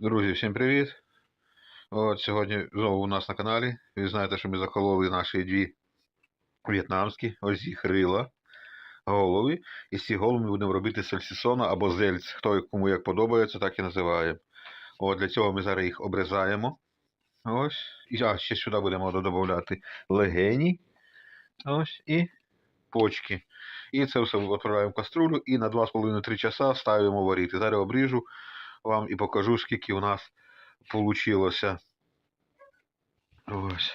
Друзі, всім привіт! От сьогодні знову у нас на каналі. Ви знаєте, що ми закололи наші дві в'єтнамські, ось голови. І з цих голов ми будемо робити сальсісона або зельц. Хто кому як подобається, так і називає. От для цього ми зараз їх обрізаємо. Ось. І а, ще сюди будемо додавати легені. Ось і почки. І це все відправляємо в каструлю і на 2,5-3 часа ставимо варити. Зараз обріжу вам і покажу, скільки у нас получилося. Ось.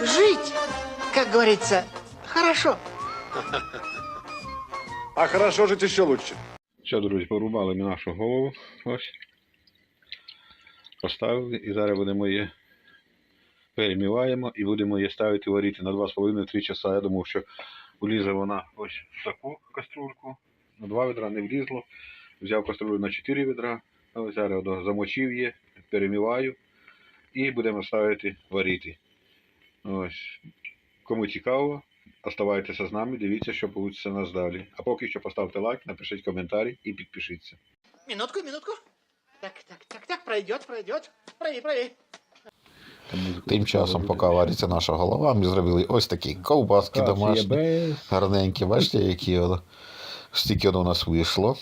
Жить, как говорится, хорошо. А хорошо жить еще лучше. Все, друзі, порубали ми нашу голову. Ось. Поставили і зараз будемо її переміваємо і будемо її ставити варити на 2,5-3 часа. Я думав, що влізе вона ось в таку каструльку. На 2 відра не влізло. Взяв каструлю на 4 відра. Ось зараз замочив її, переміваю і будемо ставити варити. Ось. Кому цікаво, оставайтеся з нами, дивіться, що вийде у нас далі. А поки що поставте лайк, напишіть коментарі і підпишіться. Минутку, минутку. Так, так, так, так, пройдет, пройдет. Правее, правее. Тим часом, поки вариться наша голова, ми зробили ось такі ковбаски домашні, гарненькі. Бачите, які. Стільки воно у нас вийшло.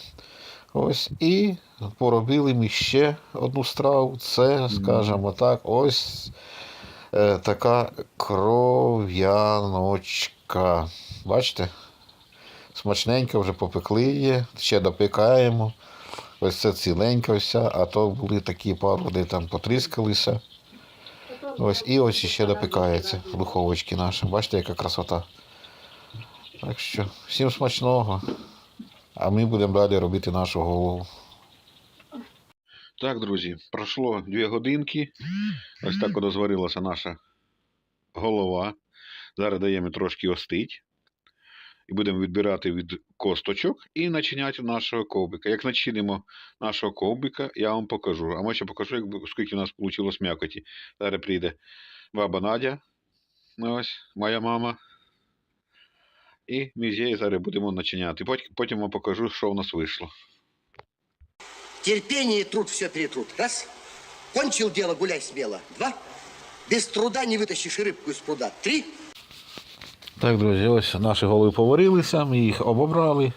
Ось і поробили ми ще одну страву. Це, скажімо так, ось е, така кров'яночка. Бачите? Смачненько вже попекли її, ще допікаємо. Ось це ціленька вся, а то були такі пару, де там потріскалися. Ось і ось ще допікається в духовочці наша. Бачите, яка красота. Так що, всім смачного. А ми будемо далі робити нашу голову. Так, друзі, пройшло 2 годинки. Ось так от зварилася наша голова. Зараз даємо трошки остить. І будемо відбирати від косточок і начиняти нашого ковбика. Як начинимо нашого ковбика, я вам покажу. А може покажу, скільки у нас вийшло м'якоті. Зараз прийде баба Надя. Ну, Ось, моя мама. І ми з нею зараз будемо начиняти. Потім, потім вам покажу, що у нас вийшло. Терпение и труд все перетрут. Раз. Кончил дело, гуляй смело. Два. Без труда не вытащишь и рыбку пруда. Три. Так, друзі, ось наші голови поварилися, ми їх обобрали.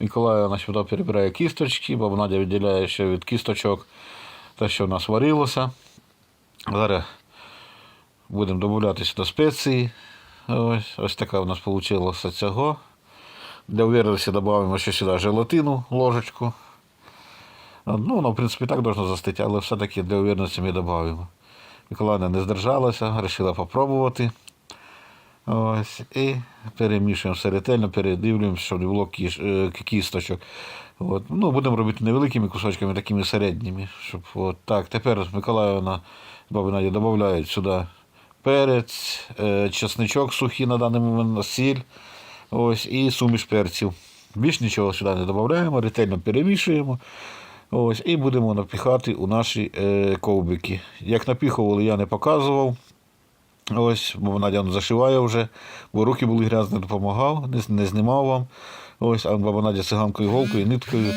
Миколай на сюди перебирає кісточки, баба Надя відділяє ще від кісточок те, що в нас варилося. Зараз будемо додати сюди спеції. Ось, ось така у нас вийшло цього. Для уверенності додаємо ще сюди желатину, ложечку. Ну, воно, в принципі, так должно застити, але все-таки для уверенності ми додаємо. Миколаївна не здержалася, вирішила спробувати. Ось, і перемішуємо все ретельно, передивлюємося, щоб не було е, кісточок. От. Ну, будемо робити невеликими кусочками, такими середніми. Щоб, от. Так, тепер Миколаївна, баба Надя додають сюди перець, е, чесничок сухий на даний момент, сіль ось, і суміш перців. Більш нічого сюди не додаємо, ретельно перемішуємо. Ось, і будемо напіхати у наші е, ковбики. Як напіхували, я не показував. Ось, бо Надя зашиває вже, бо руки були грязні, допомагав, не, не знімав вам. Ось, а баба Надя циганкою, голкою, ниткою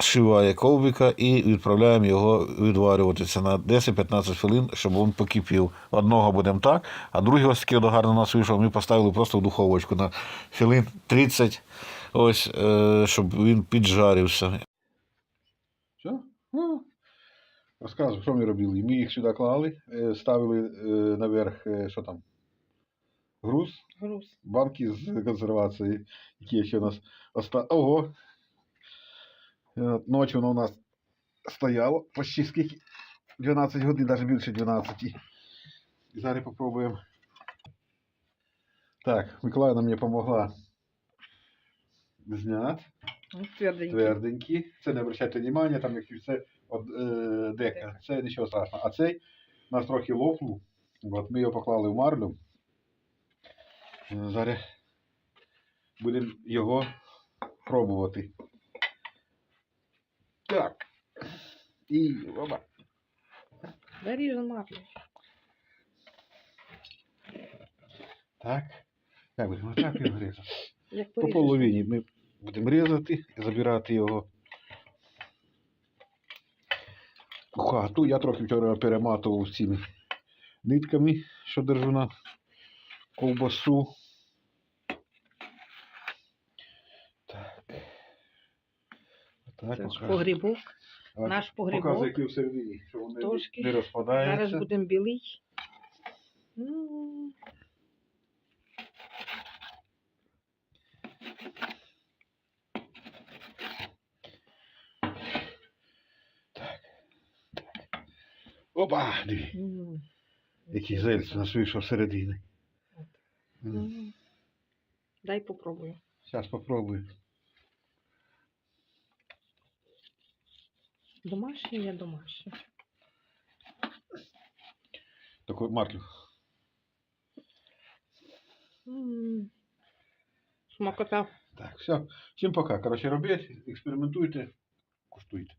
зашиває ковбика і відправляємо його відварюватися на 10-15 хвилин, щоб він покипів. Одного будемо так, а другий ось такий гарно у нас вийшов, ми поставили просто в духовочку на хвилин 30, ось, е, щоб він піджарився. Все? Ну, розказую, що ми робили. Ми їх сюди клали, е, ставили е, наверх, е, що там? Груз, Груз. банки з консервації, які ще у нас оста... Ого! Е, Ночі воно у нас стояло почти скільки? 12 годин, навіть більше 12. І зараз попробуємо. Так, Миколаївна мені допомогла зняти. Тверденький. тверденькі. Це не обращайте внимання, там якщо це от, е, дека. Це нічого страшного. А цей у нас трохи лопнув. От, ми його поклали в марлю. Е, Зараз будемо його пробувати. Так. І оба. Наріжен масло. Так. Так, будемо так його різати. Як По поріжеш. половині ми Будемо різати і забирати його. хату. Я трохи вчора перематував цими нитками, що держу на ковбасу. Так. Так, Це ж показує. Погрібок. Наш погрібок. Показує, який всередині, що вони Трошки. не розпадаються. Зараз будемо білити. М, Опа! Дві. м, Який зельц нас вийшов всередині. м. Дай попробую. Зараз попробую. Домашнє є домашнє. Такой марлю. Смакота. Так, все. Всім пока. Коротше, робіть, експериментуйте, куштуйте.